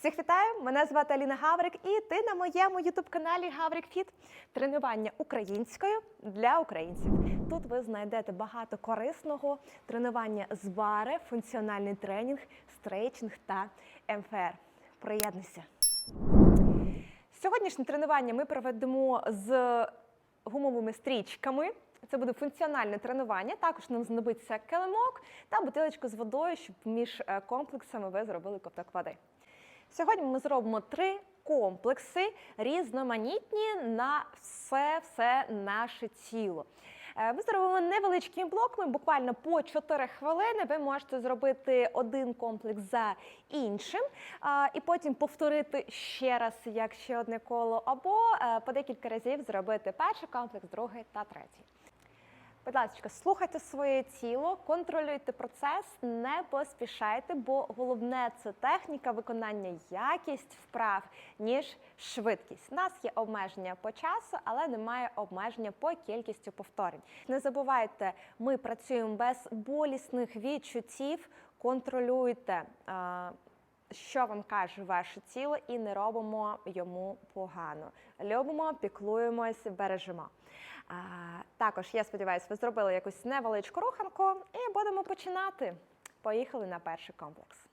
Всіх вітаю! Мене звати Аліна Гаврик, і ти на моєму ютуб-каналі Гаврик Фіт. Тренування українською для українців. Тут ви знайдете багато корисного тренування з бари, функціональний тренінг, стрейчинг та МФР. Приєднуйся! Сьогоднішнє тренування ми проведемо з гумовими стрічками. Це буде функціональне тренування. Також нам знадобиться килимок та бутилочку з водою, щоб між е, комплексами ви зробили ковток води. Сьогодні ми зробимо три комплекси різноманітні на все-все наше тіло. Е, Ми зробимо невеличкими блоками, буквально по 4 хвилини. Ви можете зробити один комплекс за іншим, і потім повторити ще раз, як ще одне коло, або е, по декілька разів зробити перший комплекс, другий та третій. Будь ласка, слухайте своє тіло, контролюйте процес, не поспішайте, бо головне це техніка виконання, якість вправ, ніж швидкість. У нас є обмеження по часу, але немає обмеження по кількістю повторень. Не забувайте, ми працюємо без болісних відчуттів, контролюйте. Що вам каже ваше тіло, і не робимо йому погано. Любимо, піклуємось, бережемо. А, також я сподіваюся, ви зробили якусь невеличку руханку, і будемо починати. Поїхали на перший комплекс.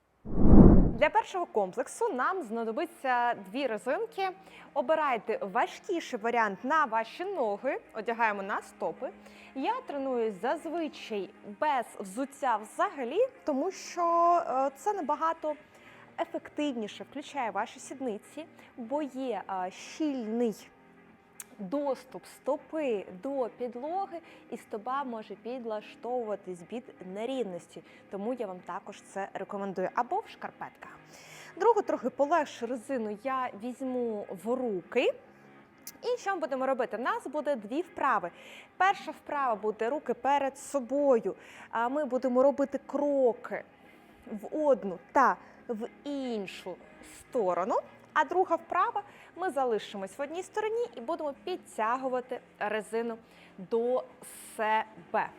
Для першого комплексу нам знадобиться дві резинки. Обирайте важкіший варіант на ваші ноги, одягаємо на стопи. Я тренуюсь зазвичай без взуття взагалі, тому що е, це набагато ефективніше включає ваші сідниці, бо є щільний доступ стопи до підлоги, і стопа може підлаштовуватись від нерівності. Тому я вам також це рекомендую. Або в шкарпетках. Другу трохи полегшу резину я візьму в руки. І що ми будемо робити? У нас буде дві вправи. Перша вправа буде руки перед собою. А ми будемо робити кроки в одну та в іншу сторону. А друга вправа ми залишимось в одній стороні і будемо підтягувати резину до себе.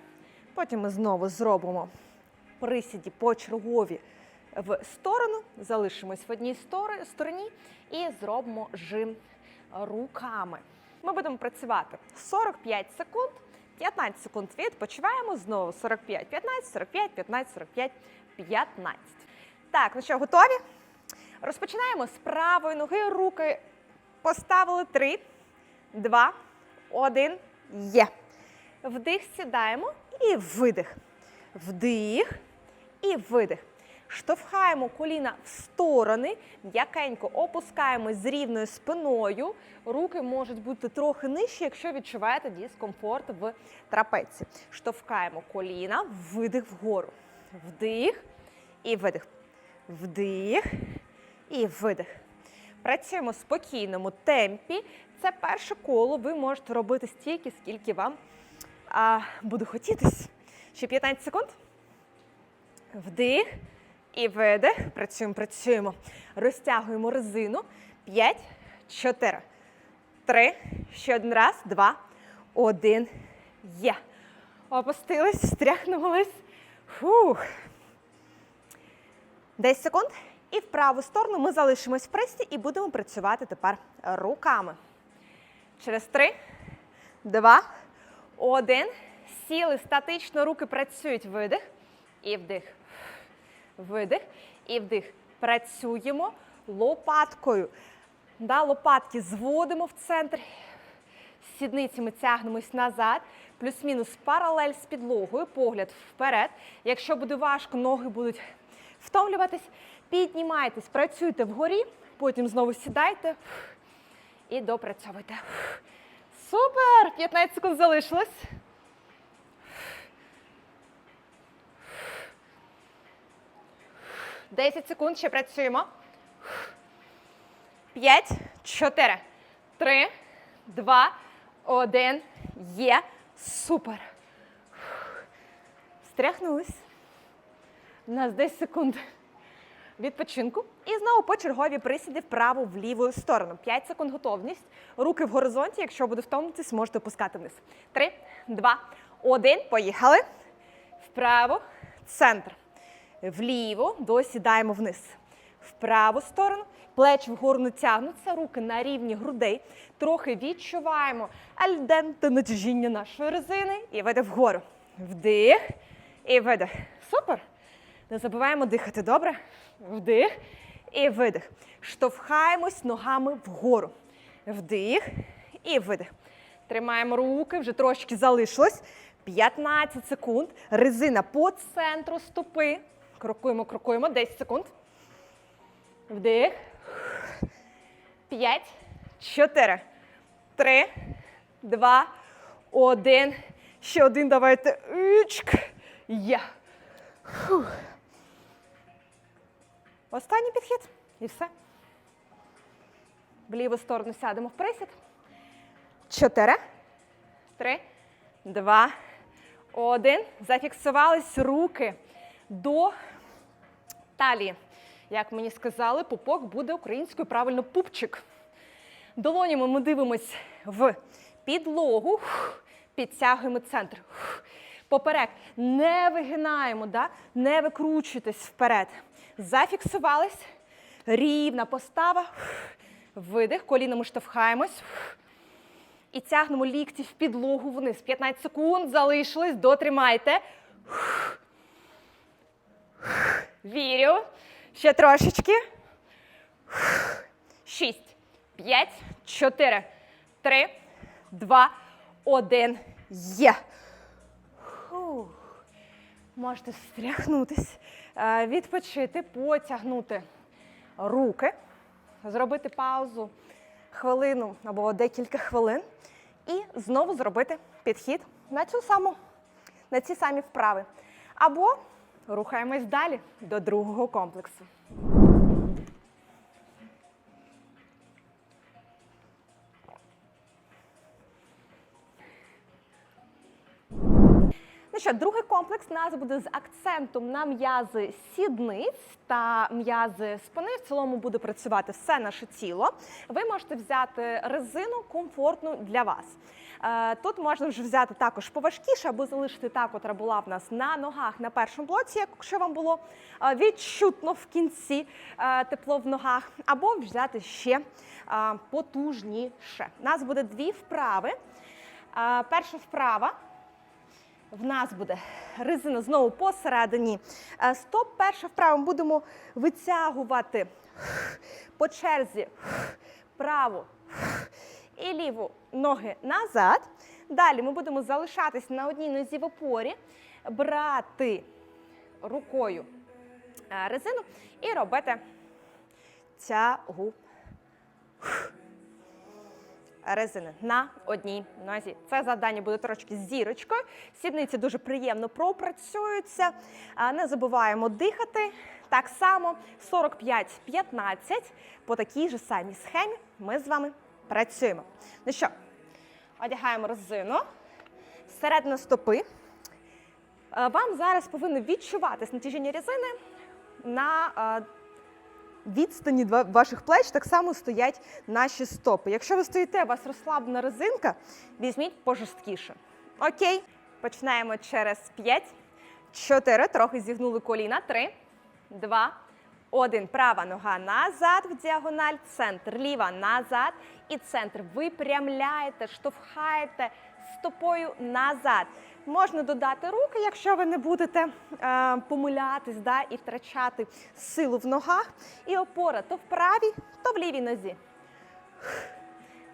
Потім ми знову зробимо присіді почергові в сторону, залишимось в одній стороні і зробимо жим руками. Ми будемо працювати 45 секунд, 15 секунд відпочиваємо, знову 45, 15, 45, 15, 45, 15. Так, ну що, готові? Розпочинаємо з правої ноги. Руки поставили 3, 2, 1. Є. Вдих, сідаємо і видих. Вдих і видих. Штовхаємо коліна в сторони, м'якенько опускаємось з рівною спиною. Руки можуть бути трохи нижчі, якщо відчуваєте дискомфорт в трапеці. Штовхаємо коліна, видих вгору. Вдих і видих. Вдих і видих. Працюємо в спокійному темпі. Це перше коло. Ви можете робити стільки, скільки вам а, буде хотітись. Ще 15 секунд. Вдих і видих. Працюємо, працюємо. Розтягуємо резину. 5, 4, 3. Ще один раз. Два, один. Є. Опустились, встряхнулись. Фух. 10 секунд. І в праву сторону ми залишимось в престі і будемо працювати тепер руками. Через 3, 2, 1. Сіли статично, руки працюють. Видих і вдих. Видих і вдих. Працюємо лопаткою. Да, лопатки зводимо в центр. Сідницями тягнемось назад, плюс-мінус паралель з підлогою, погляд вперед. Якщо буде важко, ноги будуть втомлюватись. Піднімайтесь, працюйте вгорі, потім знову сідайте і допрацьовуйте. Супер! 15 секунд залишилось. Десять секунд ще працюємо. П'ять, чотири, три, два, один. Є. Супер. Стряхнулись. У нас 10 секунд відпочинку. І знову по чергові присіди вправо в ліву сторону. 5 секунд готовність. Руки в горизонті. Якщо буде втомитись, можете опускати вниз. 3, 2, 1. Поїхали. Вправо, центр. Вліво, досідаємо вниз. В праву сторону, плечі вгору не тягнуться, руки на рівні грудей. Трохи відчуваємо альденте натяжіння нашої резини і видих вгору. Вдих і видих. Супер. Не забуваємо дихати, добре? Вдих і видих. Штовхаємось ногами вгору. Вдих і видих. Тримаємо руки, вже трошки залишилось. 15 секунд. Резина по центру стопи. Крокуємо, крокуємо. 10 секунд. Вдих. 5, 4, 3, 2, 1. Ще один давайте. Є. Фух. Останній підхід. І все. В ліву сторону сядемо в присід. Чотири, три, два, один. Зафіксувались руки до талії. Як мені сказали, пупок буде українською правильно пупчик. Долонями ми дивимось в підлогу, підтягуємо центр. Поперек не вигинаємо, да? не викручуйтесь вперед. Зафіксувались. Рівна постава. Видих, колінами штовхаємось. І тягнемо лікті в підлогу вниз. 15 секунд залишилось, дотримайте. Вірю. Ще трошечки. Шість, п'ять, чотири, три, два, один. Є. Фух. Можете встряхнутись, е, відпочити, потягнути руки, зробити паузу хвилину або декілька хвилин і знову зробити підхід на цю саму, на ці самі вправи. Або рухаємось далі до другого комплексу. Що, другий комплекс у нас буде з акцентом на м'язи сідниць та м'язи спини. В цілому буде працювати все наше тіло. Ви можете взяти резину комфортну для вас. Е, Тут можна вже взяти також поважкіше, або залишити та, котра була в нас на ногах на першому блоці, якщо вам було е, відчутно в кінці е, тепло в ногах, або взяти ще потужніше. У нас буде дві вправи. Перша вправа. В нас буде резина знову посередині. Е, Стоп, перша вправа ми будемо витягувати по черзі праву і ліву ноги назад. Далі ми будемо залишатись на одній нозі в опорі, брати рукою е, резину і робити тягу резини на одній нозі. Це завдання буде трошки зірочкою. Сідниці дуже приємно пропрацюються. Не забуваємо дихати. Так само 45-15 по такій же самій схемі ми з вами працюємо. Ну що, одягаємо резину, середина стопи. Вам зараз повинно відчуватись натяження резини на відстані ваших плеч так само стоять наші стопи. Якщо ви стоїте, у вас розслаблена резинка, візьміть пожорсткіше. Окей, починаємо через 5, 4, трохи зігнули коліна. 3, 2, 1. Права нога назад в діагональ, центр, ліва назад і центр. Випрямляєте, штовхаєте стопою назад. Можна додати руки, якщо ви не будете е, помилятись да, і втрачати силу в ногах. І опора то в правій, то в лівій нозі.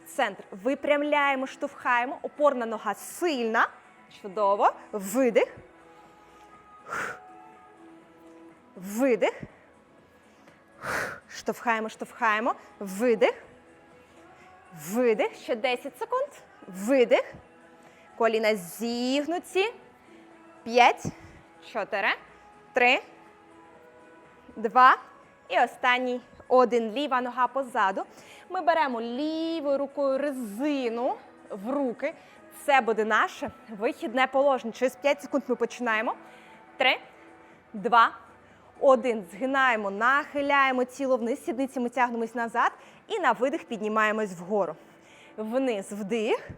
Центр. Випрямляємо, штовхаємо. Опорна нога сильна. Чудово. Видих. Видих. Штовхаємо, штовхаємо. Видих. Видих. Ще 10 секунд. Видих. Коліна зігнуті. 5, 4, 3, 2. І останній один. Ліва нога позаду. Ми беремо лівою рукою резину в руки. Це буде наше вихідне положення. Через 5 секунд ми починаємо. 3, 2, 1. Згинаємо, нахиляємо тіло вниз, сідницями тягнемось назад. І на видих піднімаємось вгору. Вниз вдих.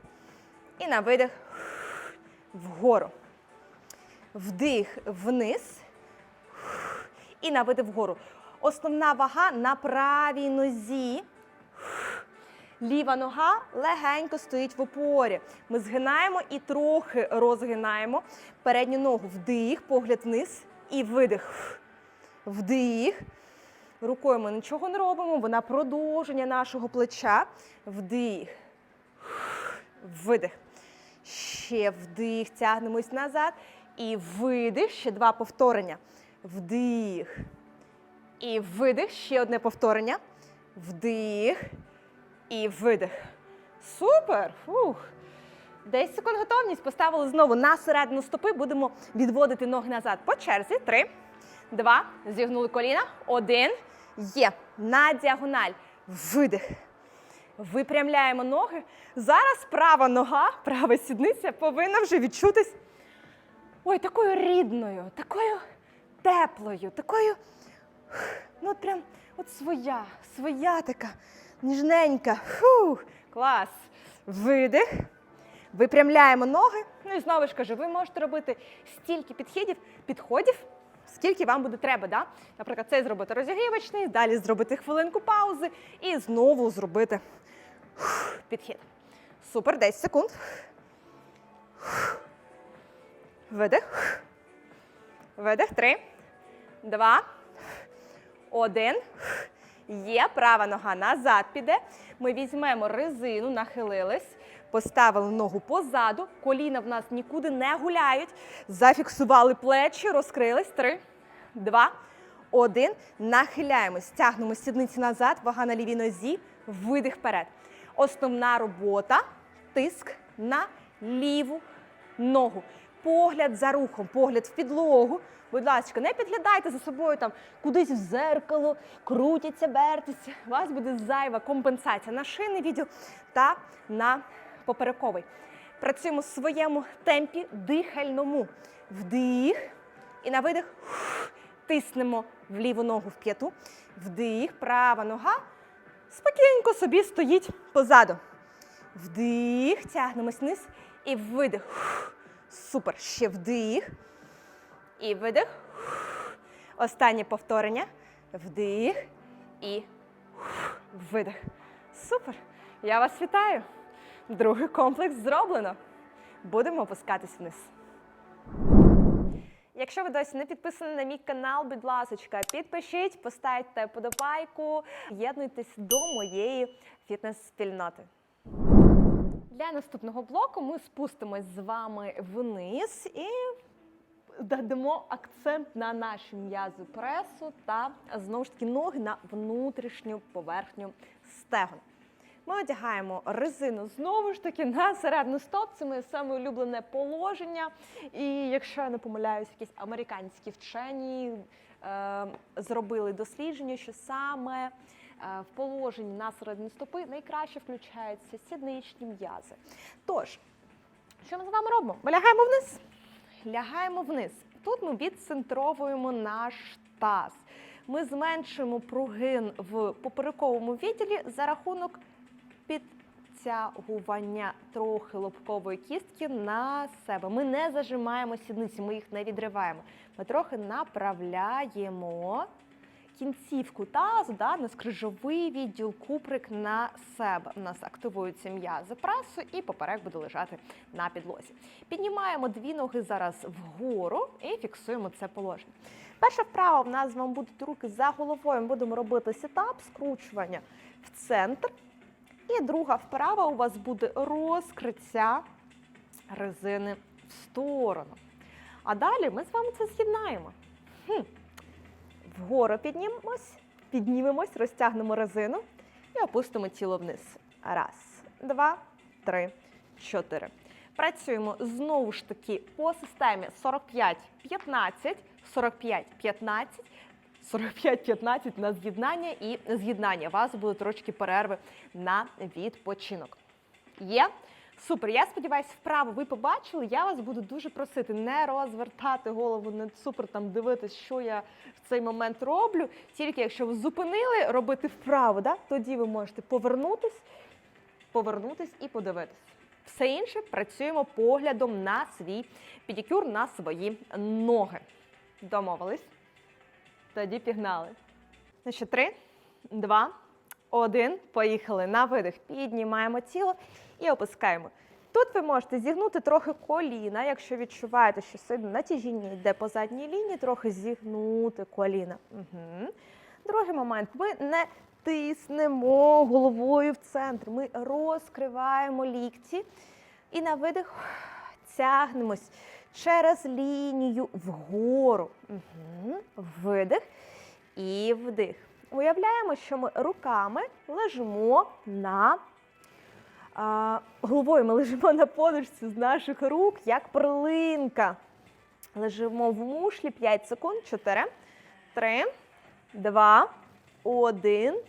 І на видих вгору. Вдих вниз. І на видих вгору. Основна вага на правій нозі. Ліва нога легенько стоїть в опорі. Ми згинаємо і трохи розгинаємо передню ногу. Вдих, погляд вниз і видих. Вдих. Рукою ми нічого не робимо, вона продовження нашого плеча. Вдих. Видих. Ще вдих. Тягнемось назад. І видих. Ще два повторення. Вдих. І видих. Ще одне повторення. Вдих. І видих. Супер! Фух. 10 секунд готовність. Поставили знову на середину стопи. Будемо відводити ноги назад. По черзі. Три, два. Зігнули коліна. Один. Є. На діагональ. Видих. Випрямляємо ноги. Зараз права нога, права сідниця повинна вже відчутись. Ой, такою рідною, такою теплою, такою. Ну, от прям от своя, своя така, ніжненька. Фух, клас. Видих. Випрямляємо ноги. Ну і знову ж кажу, ви можете робити стільки підхідів, підходів, скільки вам буде треба. Да? Наприклад, цей зробити розігрівочний, далі зробити хвилинку паузи і знову зробити підхід. Супер, 10 секунд. Видих. Видих. Три, два, один. Є права нога назад піде. Ми візьмемо резину, нахилились, поставили ногу позаду. Коліна в нас нікуди не гуляють. Зафіксували плечі, розкрились. Три, два, один. Нахиляємось. Тягнемо сідниці назад, вага на лівій нозі, видих вперед. Основна робота тиск на ліву ногу. Погляд за рухом, погляд в підлогу. Будь ласка, не підглядайте за собою там кудись в зеркало, крутяться, вертяться. У вас буде зайва компенсація на шийний відділ та на поперековий. Працюємо в своєму темпі дихальному. Вдих. І на видих тиснемо в ліву ногу в п'яту. Вдих, права нога. Спокійненько собі стоїть позаду. Вдих, тягнемось вниз і видих. Супер. Ще вдих. І видих. Останнє повторення. Вдих і видих. Супер. Я вас вітаю. Другий комплекс зроблено. Будемо опускатись вниз. Якщо ви досі не підписані на мій канал, будь ласка, підпишіть, поставте подобайку, єднуйтесь до моєї фітнес-спільноти. Для наступного блоку ми спустимось з вами вниз і додамо акцент на наші м'язи пресу та знову ж таки ноги на внутрішню поверхню стегон. Ми одягаємо резину знову ж таки на середню стоп. Це моє саме улюблене положення. І якщо я не помиляюсь, якісь американські вчені е, зробили дослідження, що саме е, в положенні на середні стопи найкраще включаються сідничні м'язи. Тож, що ми з вами робимо? Ми лягаємо вниз. Лягаємо вниз. Тут ми відцентровуємо наш таз. Ми зменшуємо прогин в поперековому відділі за рахунок підтягування трохи лобкової кістки на себе. Ми не зажимаємо сідниці, ми їх не відриваємо. Ми трохи направляємо кінцівку тазу, да, на скрижовий відділ, куприк на себе. У нас активуються м'язи пресу і поперек буде лежати на підлозі. Піднімаємо дві ноги зараз вгору і фіксуємо це положення. Перша вправа в нас з вами будуть руки за головою. Ми будемо робити сетап, скручування в центр. І друга вправа у вас буде розкриття резини в сторону. А далі ми з вами це з'єднаємо. Хм. Вгору піднімемось, піднімемось, розтягнемо резину і опустимо тіло вниз. Раз, два, три, чотири. Працюємо знову ж таки по системі 45-15, 45-15, 45-15 на з'єднання і з'єднання. У вас будуть трошки перерви на відпочинок. Є? Супер, я сподіваюся, вправо ви побачили. Я вас буду дуже просити не розвертати голову, не супер там дивитись, що я в цей момент роблю. Тільки якщо ви зупинили робити вправо, да, тоді ви можете повернутись, повернутись і подивитись. Все інше працюємо поглядом на свій педикюр, на свої ноги. Домовились? Тоді пігнали. Значить, три, два, один. Поїхали. На видих. Піднімаємо тіло і опускаємо. Тут ви можете зігнути трохи коліна, якщо відчуваєте, що сильно натяжіння йде по задній лінії, трохи зігнути коліна. Угу. Другий момент. Ми не тиснемо головою в центр. Ми розкриваємо лікті і на видих тягнемось через лінію вгору. Угу. Видих і вдих. Уявляємо, що ми руками лежимо на а, головою ми лежимо на подушці з наших рук, як перлинка. Лежимо в мушлі 5 секунд. 4, 3, 2, 1.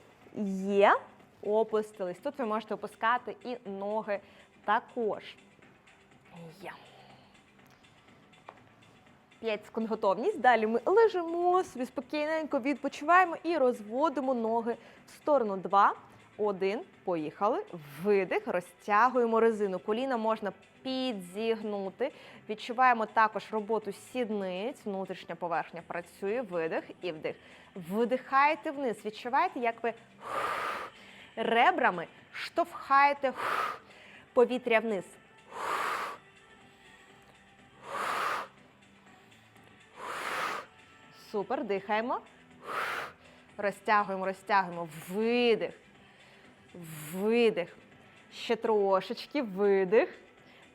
Є. Опустились. Тут ви можете опускати і ноги також. Є. 5 секунд готовність. Далі ми лежимо собі спокійненько, відпочиваємо і розводимо ноги в сторону. 2, 1. Поїхали. Видих. Розтягуємо резину. Коліна можна підзігнути. Відчуваємо також роботу сідниць. Внутрішня поверхня працює. Видих і вдих. Видихаєте вниз. Відчуваєте, як ви ребрами штовхаєте повітря вниз. Супер, дихаємо. Розтягуємо, розтягуємо. Видих. Видих. Ще трошечки. Видих.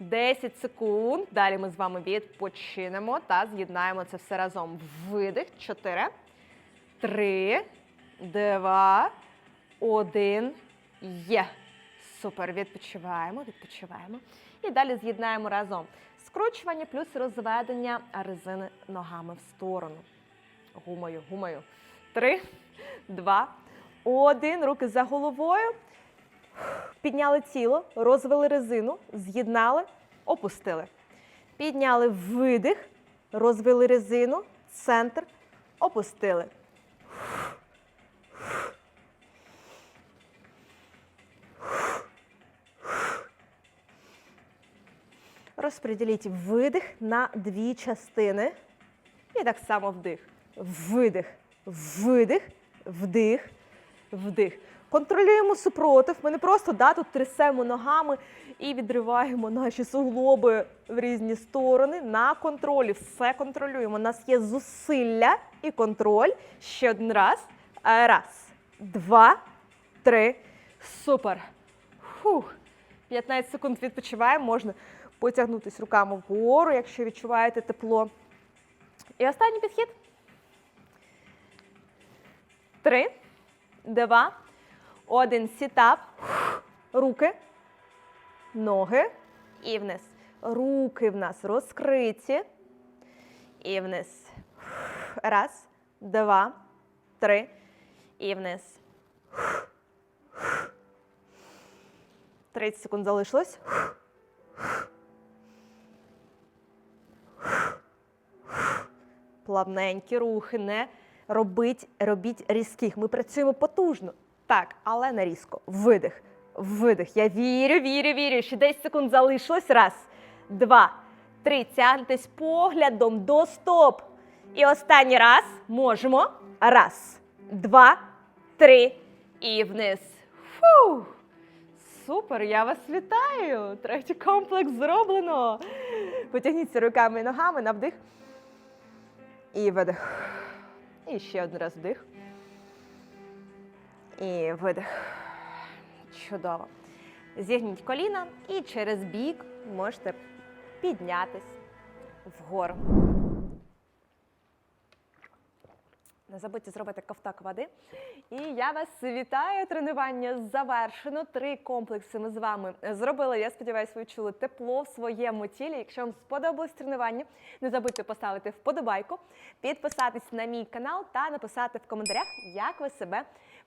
10 секунд. Далі ми з вами відпочинемо та з'єднаємо це все разом. Видих. 4, 3, 2, 1. Є. Супер. Відпочиваємо, відпочиваємо. І далі з'єднаємо разом. Скручування плюс розведення резини ногами в сторону. Гумою, гумою. Три, два, один. Руки за головою. Підняли тіло, розвели резину, з'єднали, опустили. Підняли видих, розвели резину, центр, опустили. Розподіліть видих на дві частини. І так само вдих. Видих, видих, вдих, вдих. Контролюємо супротив. Ми не просто да, тут трясемо ногами і відриваємо наші суглоби в різні сторони. На контролі все контролюємо. У нас є зусилля і контроль. Ще один раз. Раз, два, три. Супер. Фух. 15 секунд відпочиваємо. Можна потягнутися руками вгору, якщо відчуваєте тепло. І останній підхід. Три, два, один. Сітап. Руки, ноги і вниз. Руки в нас розкриті. І вниз. Раз, два, три. І вниз. 30 секунд залишилось. Плавненькі рухи, не робіть, робіть різких. Ми працюємо потужно. Так, але не різко. Видих. Видих. Я вірю, вірю, вірю. Ще 10 секунд залишилось. Раз, два, три. Тягнетесь поглядом до стоп. І останній раз можемо. Раз, два, три. І вниз. Фу. Супер, я вас вітаю! Третій комплекс зроблено. Потягніться руками і ногами на вдих. І видих. І ще один раз вдих. І видих. Чудово. Зігніть коліна і через бік можете піднятись вгору. Не забудьте зробити ковток води. І я вас вітаю. Тренування завершено. Три комплекси ми з вами зробили. Я сподіваюся, ви чули тепло в своєму тілі. Якщо вам сподобалось тренування, не забудьте поставити вподобайку, підписатись на мій канал та написати в коментарях, як ви себе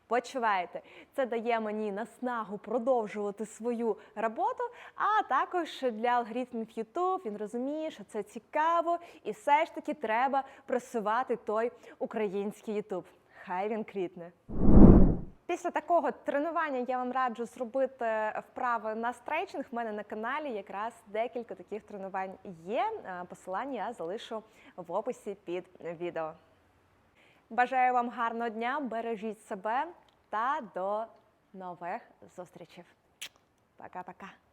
почуваєте. Це дає мені наснагу продовжувати свою роботу, а також для алгоритмів YouTube він розуміє, що це цікаво, і все ж таки треба просувати той український YouTube. Хай він квітне. Після такого тренування я вам раджу зробити вправи на стрейчинг. В мене на каналі якраз декілька таких тренувань є. Е, Посилання я залишу в описі під відео. Бажаю вам гарного дня, бережіть себе та до нових зустрічей. Пока-пока.